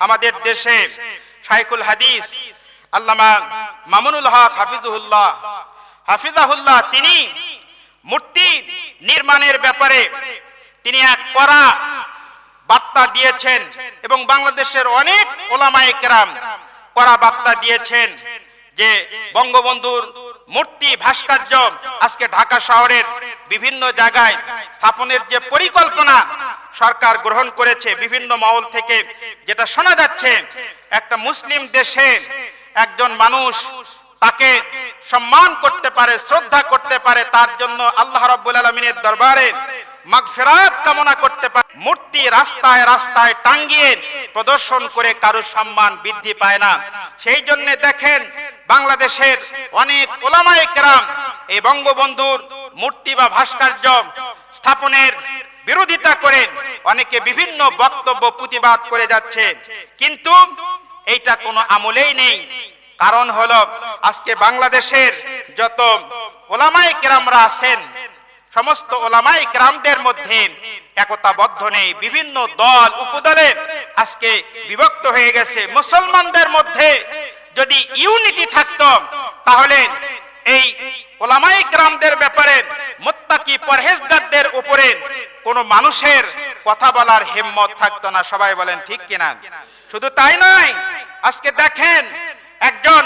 আমাদের দেশে শাইখুল হাদিস, আল্লামা মামুনুল হক হাফিজুল্লাহ হাফিজাহুল্লাহ তিনি মূর্তি নির্মাণের ব্যাপারে তিনি এক কড়া বার্তা দিয়েছেন এবং বাংলাদেশের অনেক ওলামায়ে কেরাম কড়া বার্তা দিয়েছেন যে বঙ্গবন্ধুর মূর্তি ভাস্কর্য আজকে ঢাকা শহরের বিভিন্ন জায়গায় স্থাপনের যে পরিকল্পনা সরকার গ্রহণ করেছে বিভিন্ন মহল থেকে যেটা শোনা যাচ্ছে, একটা মুসলিম দেশে একজন মানুষ তাকে সম্মান করতে পারে, শ্রদ্ধা করতে পারে, তার জন্য আল্লাহ রাব্বুল আলামিনের দরবারে মাগফিরাত কামনা করতে পারে। মূর্তি রাস্তায় রাস্তায় টাঙ্গিয়ে প্রদর্শন করে কারও সম্মান বৃদ্ধি পায় না। সেই জন্য দেখেন, বাংলাদেশের অনেক ওলামায়ে কেরাম এই বঙ্গবন্ধুর মূর্তি বা ভাস্কর্য স্থাপনের বিরোধিতা করে অনেকে বিভিন্ন বক্তব্য প্রতিবাদ করে যাচ্ছে। কিন্তু এইটা কোনো আমলেই নেই। কারণ হলো, আজকে বাংলাদেশের যত ওলামাই কেরামরা আছেন, সমস্ত ওলামাই কেরামদের মধ্যে একতাবদ্ধ নেই। বিভিন্ন দল, উপদলে আজকে বিভক্ত হয়ে গেছে। মুসলমানদের মধ্যে যদি ইউনিটি থাকতো, তাহলে এই ওলামাই কেরামদের ব্যাপারে মোত্তাকি পরহেজগারদের উপরে কোনো মানুষের কথা বলার হিম্মত থাকতো না। সবাই বলেন, ঠিক কিনা? শুধু তাই নয়, আজকে দেখেন একজন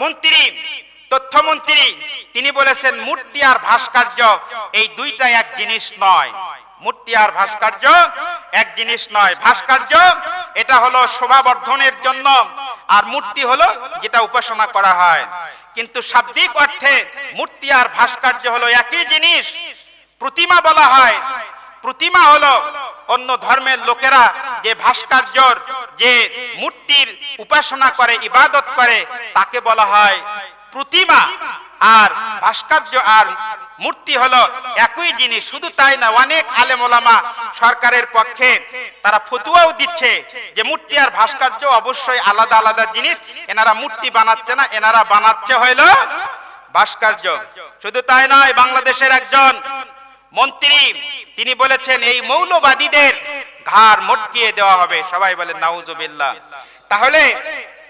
মন্ত্রী, তথ্যমন্ত্রী, তিনি বলেছেন, মূর্তি আর ভাস্কর্য এই দুইটা এক জিনিস নয়। মূর্তি আর ভাস্কর্য এক জিনিস নয়। ভাস্কর্য, এটা হলো শোভাবর্ধনের জন্য, আর মূর্তি হলো যেটা উপাসনা করা হয়। কিন্তু শাব্দিক অর্থে মূর্তি আর ভাস্কর্য হলো একই জিনিস প্রতিমা বলা হয়। প্রতিমা হলো অন্য ধর্মের লোকেরা যে ভাস্কর্যর, যে মূর্তির উপাসনা করে, ইবাদত করে, তাকে বলা হয় প্রতিমা। আর ভাস্কর্য আর মূর্তি হলো একই জিনিস, শুধু তাই না, অনেক আলেম ওলামা সরকারের পক্ষে তারা ফতুয়াও দিচ্ছে যে মূর্তি আর ভাস্কর্য অবশ্যই আলাদা আলাদা জিনিস, এনারা মূর্তি বানাচ্ছে না, এনারা বানাচ্ছে হইল ভাস্কর্য। শুধু তাই নয়, বাংলাদেশের একজন মন্ত্রী, তিনি বলেছেন, এই মৌলবাদীদের ঘাড় মটকিয়ে দেওয়া হবে। সবাই বলেন, নাউজুবিল্লাহ। তাহলে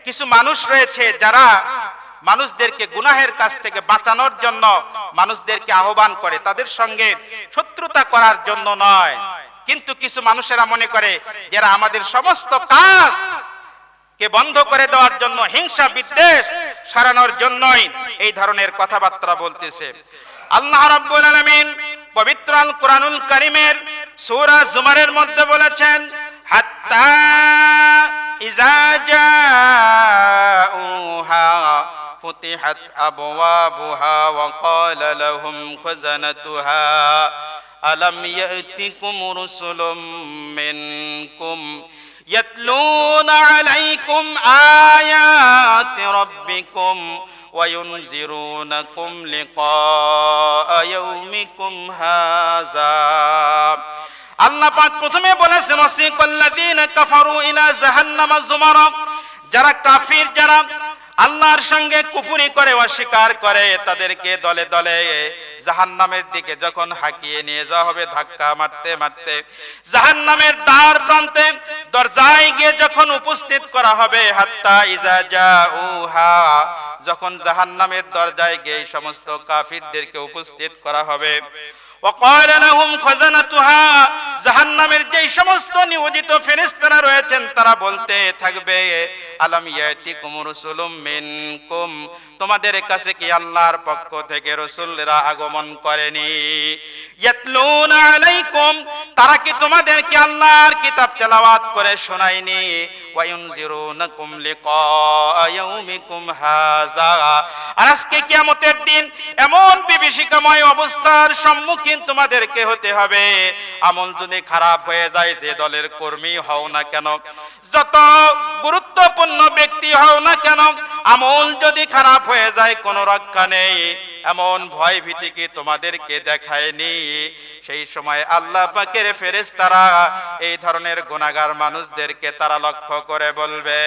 কিছু মানুষ রয়েছে যারা মানুষদেরকে গুনাহের কাছ থেকে বাঁচানোর জন্য মানুষদেরকে আহ্বান করে। তাদের সঙ্গে শত্রুতা করার জন্য নয়। কিন্তু কিছু মানুষেরা মনে করে যারা আমাদের সমস্ত কাজ কে বন্ধ করে দেওয়ার জন্য, হিংসা বিদ্বেষ সরানোর জন্যই এই ধরনের কথাবার্তা বলতেছে। আল্লাহ রাব্বুল আলামিন পবিত্র আল কোরআনুল কারীমের সূরা জুমারের মধ্যে বলেছেন হাত্তা ইজা জাউহা ফুতিহাত আবওয়াবুহা ওয়া ক্বালা লাহুম খাজানাতুহা আলাম ইয়াতিকুম রুসুলুম মিনকুম يتلون عليكم آيات ربكم وينذرونكم لقاء يومكم هذا আল্লাহ পাক প্রথমে বলেছেন ওয়াসিকাল্লাযীনা কাফারু ইলা জাহান্নামা যুমারা যারা কাফির যারা আল্লাহর সঙ্গে কুপুরি করে, অস্বীকার করে, তাদেরকে দলে দলে জাহান নামের দিকে যখন হাকিয়ে নিয়ে যাওয়া হবে, ধাক্কা মারতে মারতে জাহান নামের দ্বার প্রান্তে দরজায় গিয়ে যখন উপস্থিত করা হবে, হাত্তা ইজা যা উহা যখন জাহান নামের দরজায় গিয়ে সমস্ত কাফিরদেরকে উপস্থিত করা হবে জাহান্নামের সমস্ত নিয়োজিত ফেরেশতারা রয়েছেন, তারা বলতে থাকবে তোমাদের কাছে কি আল্লাহর পক্ষ থেকে রাসূলরা আগমন করেনি? তারা কি তোমাদেরকে আল্লাহর কিতাব তেলাওয়াত করে শোনায়নি? ওয়ায়ুনজিরুনাকুম লিকা ইয়াউমিকুম হাযা। আর আজকে কিয়ামতের দিন এমন বিভীষিকাময় অবস্থার সম্মুখীন তোমাদেরকে হতে হবে। আমল যদি খারাপ হয়ে যায়, যে দলের কর্মী হও না কেন, যত গুরুত্বপূর্ণ ব্যক্তি হও না কেন, আমল যদি খারাপ হয়ে যায়, কোনো রক্ষা নেই। এমন ভয় ভীতি কি তোমাদেরকে দেখায়নি? সেই সময় আল্লাহ পাকের ফেরেশতারা এই ধরনের গুনাহগার মানুষদেরকে তারা লক্ষ্য করে বলবে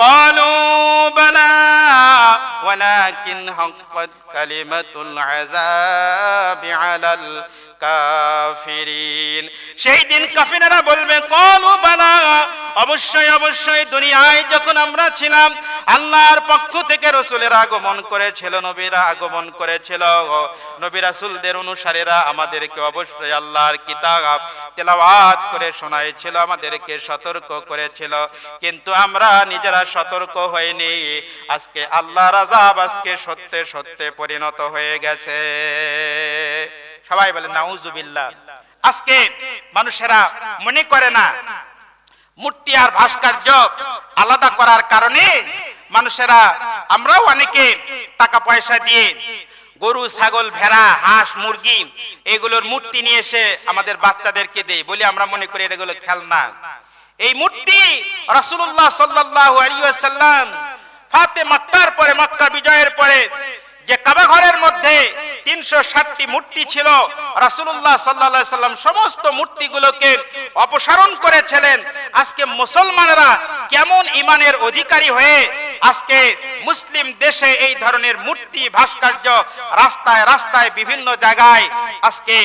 قالوا بلى ولكن حقت كلمة العذاب على কাফিরিন। সেই দিন কাফিরেরা বলবে, কলু বালা। অবশ্যই অবশ্যই, দুনিয়ায় যখন আমরা ছিলাম, আল্লাহর পক্ষ থেকে রসুলের আগমন করেছিল, নবীরা আগমন করেছিল। নবী রাসুলদের অনুসারীরা আমাদেরকে অবশ্যই আল্লাহর কিতাব, তেলাওয়াত করে শোনাইছিল, আমাদেরকে সতর্ক করেছিল। কিন্তু আমরা নিজেরা সতর্ক হইনি। আজকে আল্লাহর আযাব আজকে সত্যে সত্যে পরিণত হয়ে গেছে। সবাই বলে, নাউজুবিল্লাহ। আজকে মানুষেরা মনে করে না, মূর্তি আর ভাস্কর্য আলাদা করার কারণে মানুষেরা, আমরাও অনেকে টাকা পয়সা দিয়ে গরু, ছাগল, ভেড়া, হাঁস, মুরগি এগুলোর মূর্তি নিয়ে এসে আমাদের বাচ্চাদেরকে দেই। বলি, আমরা মনে করি এগুলো খেলনা। এই মূর্তি রাসূলুল্লাহ সাল্লাল্লাহু আলাইহি ওয়াসাল্লাম ফাতে মক্কার পরে, মক্কা বিজয়ের পরে যে কাবা ঘরের মধ্যে তিনশো মূর্তি ছিল। রাসুল্লাহ সাল্লা সাল্লাম সমস্ত মূর্তিগুলোকে অপসারণ করেছিলেন। আজকে মুসলমানরা কেমন ইমানের অধিকারী হয়ে আজকে মুসলিম দেশে এই ধরনের মূর্তি ভাস্কর্য রাস্তায় রাস্তায় বিভিন্ন জায়গায় আজকে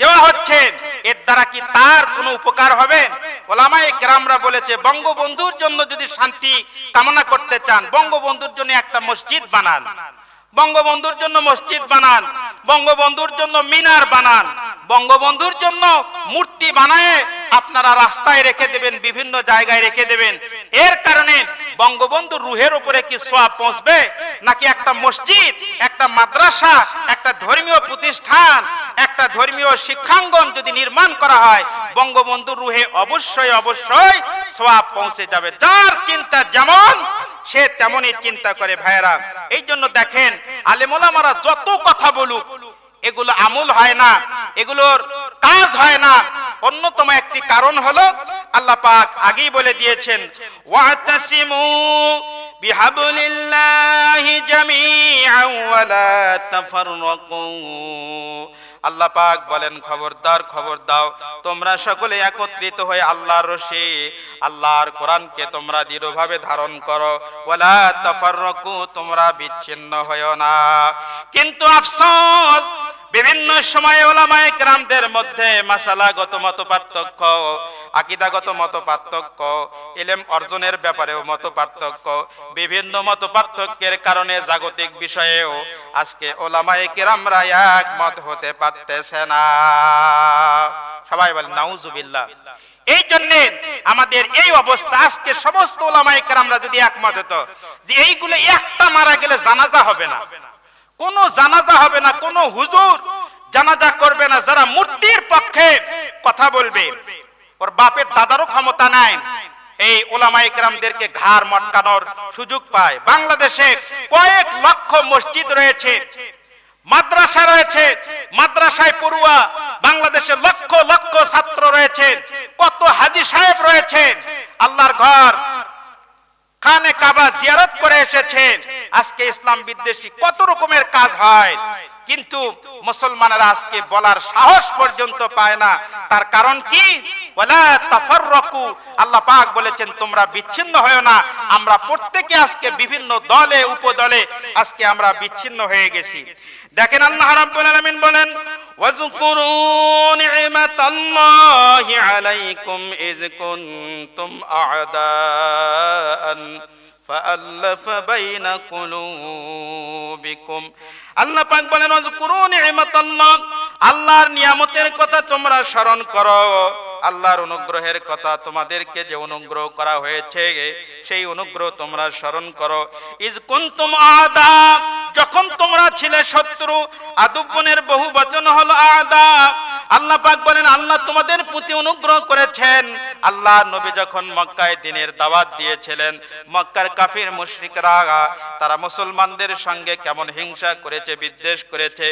দেওয়া হচ্ছে। এর দ্বারা কি তার কোনো উপকার হবে? ওলামায়ে কেরামরা বলেছে, বঙ্গবন্ধুর জন্য যদি শান্তি কামনা করতে চান, বঙ্গবন্ধুর জন্য একটা মসজিদ বানান। বঙ্গবন্ধুর জন্য মসজিদ বানান, বঙ্গবন্ধুর জন্য মিনার বানান, বঙ্গবন্ধুর জন্য মূর্তি বানায় আপনারা রাস্তায় রেখে দেবেন, বিভিন্ন জায়গায় রেখে দেবেন। এর কারণে বঙ্গবন্ধুর রুহের উপরে কি সোয়াব পৌঁছবে? নাকি একটা মসজিদ, একটা মাদ্রাসা, একটা ধর্মীয় প্রতিষ্ঠান, একটা ধর্মীয় শিক্ষাঙ্গন যদি নির্মাণ করা হয়, বঙ্গবন্ধুর রুহে অবশ্যই অবশ্যই সোয়াব পৌঁছে যাবে। যার চিন্তা যেমন সে তেমনই চিন্তা করে, ভাইয়েরা এই জন্য দেখেন, আলেমোলামারা যত কথা বলুক, এগুলো আমল হয় না, এগুলোর কাজ হয় না। অন্যতম একটি কারণ হলো, আল্লাহ পাক আগেই বলে দিয়েছেন ওয়াতাসিমু বিহাবলিল্লাহি জামিআন ওয়ালা তাফাররাকু। আল্লাহ পাক বলেন, খবরদার, খবর দাও। তোমরা সকলে একত্রিত হয়ে আল্লাহর রশি, আল্লাহর কোরআনকে তোমরা দৃঢ়ভাবে ধারণ করো। ওয়ালা তাফাররাকু, তোমরা বিচ্ছিন্ন হয়ো না। কিন্তু আফসোস বিভিন্ন সময়ে ওলামায়ে কেরামদের মধ্যে মাসালাগত মত পার্থক্য, আকিদাগত মত পার্থক্য, ইলেম অর্জনের ব্যাপারেও মত পার্থক্য, বিভিন্ন মত পার্থক্যের কারণে জাগতিক বিষয়েও আজকে ওলামায়ে কেরামরা একমত হতে পারতেছে না। সবাই বলেন, নাউজুবিল্লাহ। এই জন্য আমাদের এই অবস্থা, আজকে সমস্ত ওলামায়ে কেরামরা যদি একমত হতো যে এইগুলো একটা মারা গেলে জানাজা হবে না। কোনো জানাজা হবে না, কোনো হুজুর জানাজা করবে না, যারা মূর্তির পক্ষে কথা বলবে। ওর বাপের দাদারও ক্ষমতা নাই। এই ওলামাই কেরামদেরকে ঘাড় মটকানোর সুযোগ পায়। বাংলাদেশে কয়েক লক্ষ মসজিদ রয়েছে, মাদ্রাসা রয়েছে, মাদ্রাসায় পড়ুয়া, বাংলাদেশে লক্ষ লক্ষ ছাত্র রয়েছে, কত হাজি সাহেব রয়েছে। আল্লাহর ঘর, খানে কাবা জিয়ারত করে এসেছেন আজকে ইসলাম বিদ্বেষী কত রকমের কাজ হয় কিন্তু মুসলমানেরা আজকে বলার সাহস পর্যন্ত পায় না তার কারণ কি ওয়ালা তাফাররাকু আল্লাহ পাক বলেছেন তোমরা বিচ্ছিন্ন হয়ো না আমরা প্রত্যেকে আজকে বিভিন্ন দলে উপদলে আজকে আমরা বিচ্ছিন্ন হয়ে গেছি দেখেন আল্লাহ রাব্বুল আলামিন বলেন واذكروا نعمة الله عليكم إذ كنتم أعداء فألف بين قلوبكم আল্লাহ পাক বলেন ওয়াজকুরু নি'মাতাল্লাহ আল্লাহর নিয়ামতের কথা তোমরা স্মরণ করো আল্লাহর অনুগ্রহের কথা তোমাদেরকে যে অনুগ্রহ করা হয়েছে সেই অনুগ্রহ তোমরা স্মরণ করো ইজ কুনতুম আদা যখন তোমরা ছিলে শত্রু আদুবনের বহু বচন হলো আদা আল্লাহ পাক বলেন, আল্লাহ তোমাদের প্রতি অনুগ্রহ করেছেন। আল্লাহ নবী যখন মক্কায় দিনের দাওয়াত দিয়েছিলেন, মক্কার কাফির মুশরিকরা, তারা মুসলমানদের সঙ্গে কেমন হিংসা করেছে, বিদ্বেষ করেছে।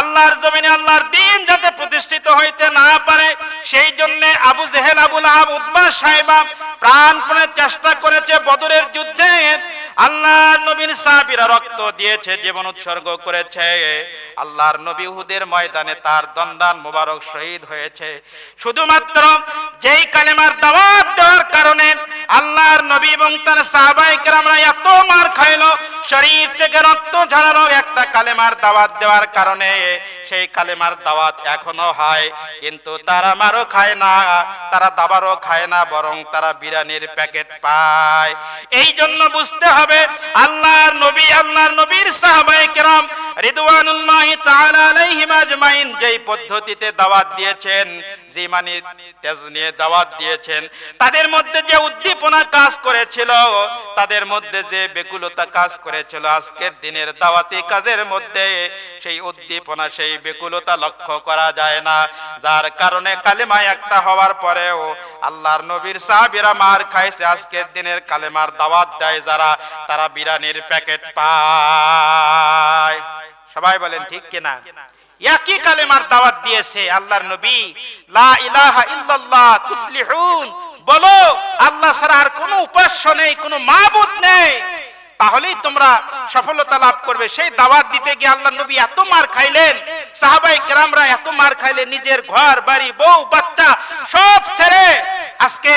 আল্লাহর জমিনে আল্লাহর দিন যাতে প্রতিষ্ঠিত হইতে না পারে, সেই জন্য আবু জেহেল আবুল আহাব উদ্বা সাহেবা প্রাণপণে চেষ্টা করেছে বদরের যুদ্ধে। আল্লাহ নবীর সাহাবীরা রক্ত দিয়েছে, জীবন উৎসর্গ করেছে। আল্লাহর নবী উহুদের ময়দানে তার দন্দান মোবারক শহীদ হয়েছে। শুধুমাত্র যেই কালেমার দাওয়াত দেওয়ার কারণে আল্লাহর নবী এবং তার সাহাবাই কেরামরা এত মার খাইলো, শরীর থেকে রক্ত ঝরানো একটা কালেমার দাওয়াত দেওয়ার কারণে সেই কালেমার দাওয়াত এখনও হয়। কিন্তু তারা মারও খায় না, তারা দাবারও খায় না, বরং তারা বিরানির প্যাকেট পায়। এই জন্য বুঝতে হবে, আল্লাহর নবী, আল্লাহর নবীর সাহাবায়ে কেরাম রিদওয়ানুল্লাহি তাআলা আলাইহিম আজমাইন যেই পদ্ধতিতে দাওয়াত দিয়েছেন যে মানে তেজ নিয়ে দাওয়াত দিয়েছেন, তাদের মধ্যে যে উদ্দীপনা কাজ করেছিল, তাদের মধ্যে যে বেকুলতা কাজ করেছিল, আজকের দিনের দাওয়াতি কাজের মধ্যে সেই উদ্দীপনা, সেই বেকুলতা লক্ষ্য করা যায় না। যার কারণে কালেমা একটা হওয়ার পরেও আল্লাহর নবীর সাহাবীরা মার খাইছে, আজকের দিনের কালেমার দাওয়াত দেয় যারা, তারা বিরানির প্যাকেট পায়। সবাই বলেন, ঠিক কিনা? একই কালেমার দাওয়াত দিয়েছে আল্লাহর নবী। লা ইলাহা ইল্লাল্লাহ, তুফলিহুন। বলো, আল্লাহ ছাড়া আর কোনো উপাস্য নেই, কোনো মাবুদ নেই। তাহলেই তোমরা সফলতা লাভ করবে। সেই দাওয়াত দিতে গিয়ে আল্লাহ নবী এত মার খাইলেন সাহাবাই কেরামরা এত মার খাইলেন, নিজের ঘর, বাড়ি, বউ, বাচ্চা সব ছেড়ে আজকে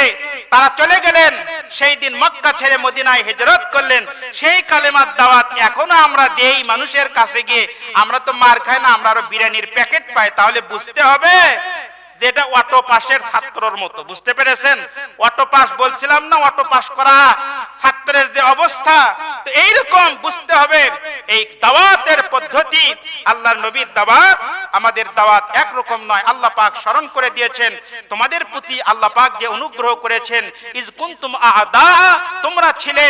তারা চলে গেলেন। সেই দিন মক্কা ছেড়ে মদিনায় হিজরত করলেন। সেই কালেমার দাওয়াত এখনও আমরা দেই মানুষের কাছে গিয়ে। আমরা তো মার খাই না, আমরা আরও বিরিয়ানির প্যাকেট পাই, তাহলে বুঝতে হবে যেটা অটো পাশের ছাত্রর মতো, বুঝতে পেরেছেন? অটো পাস বলছিলাম না অটো পাস করা ছাত্রের যে অবস্থা, তো এইরকম বুঝতে হবে। এই দাওয়াতের পদ্ধতি, আল্লাহর নবীর দাওয়াত, আমাদের দাওয়াত একরকম নয়, আল্লাহ পাক স্মরণ করে দিয়েছেন। তোমাদের প্রতি আল্লাহ পাক যে অনুগ্রহ করেছেন, ইজ কুনতুম আদা, তোমরা ছিলে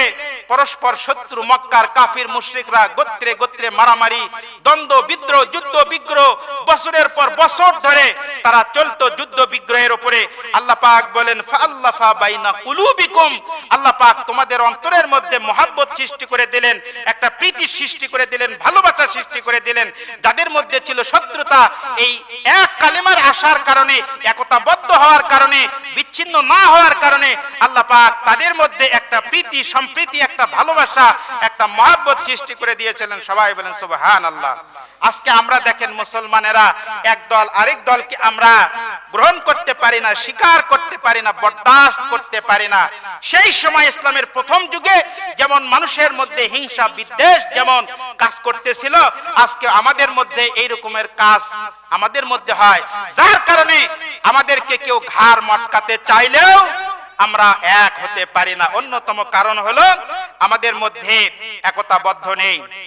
পরস্পর শত্রু, মক্কার কাফির, মুশরিকরা গোত্রে গোত্রে মারামারি, দ্বন্দ্ব, বিদ্রোহ, যুদ্ধ, বিগ্রহ, বছরের পর বছর ধরে তারা চলতো যুদ্ধ বিগ্রহের উপরে আল্লাহ পাক বলেন, ফাআল্লাফা বাইনা কুলুবিকুম। আল্লাহ পাক তোমাদের অন্তরের মধ্যে মহাব্বত সৃষ্টি করে দিলেন, একটা প্রীতি সৃষ্টি করে দিলেন, ভালোবাসা সৃষ্টি করে দিলেন, যাদের মধ্যে ছিল শত্রুতা। এই এক কালেমার আসার কারণে, একতাবদ্ধ হওয়ার কারণে, বিচ্ছিন্ন না হওয়ার কারণে আল্লাহ পাক তাদের মধ্যে একটা প্রীতি, সম্প্রীতি, একটা ভালোবাসা, একটা মহাব্বত সৃষ্টি করে দিয়েছিলেন। সবাই বলেন সুবহান আল্লাহ আজকে আমরা দেখেন মুসলমানেরা, এক দল আরেক দলকে আমরা গ্রহণ করতে পারি না স্বীকার করতে পারি না, বরদাস্ত করতে পারি না। সেই সময় ইসলামের প্রথম যুগে যেমন মানুষের মধ্যে হিংসা, বিদ্বেষ যেমন কাজ করতেছিল, আজকে আমাদের মধ্যে এই রকমের কাজ আমাদের মধ্যে হয়। যার কারণে আমাদেরকে কেউ ঘাড় মটকাতে চাইলেও আমরা এক হতে পারি না। অন্যতম কারণ হলো আমাদের মধ্যে একতাবদ্ধ নেই।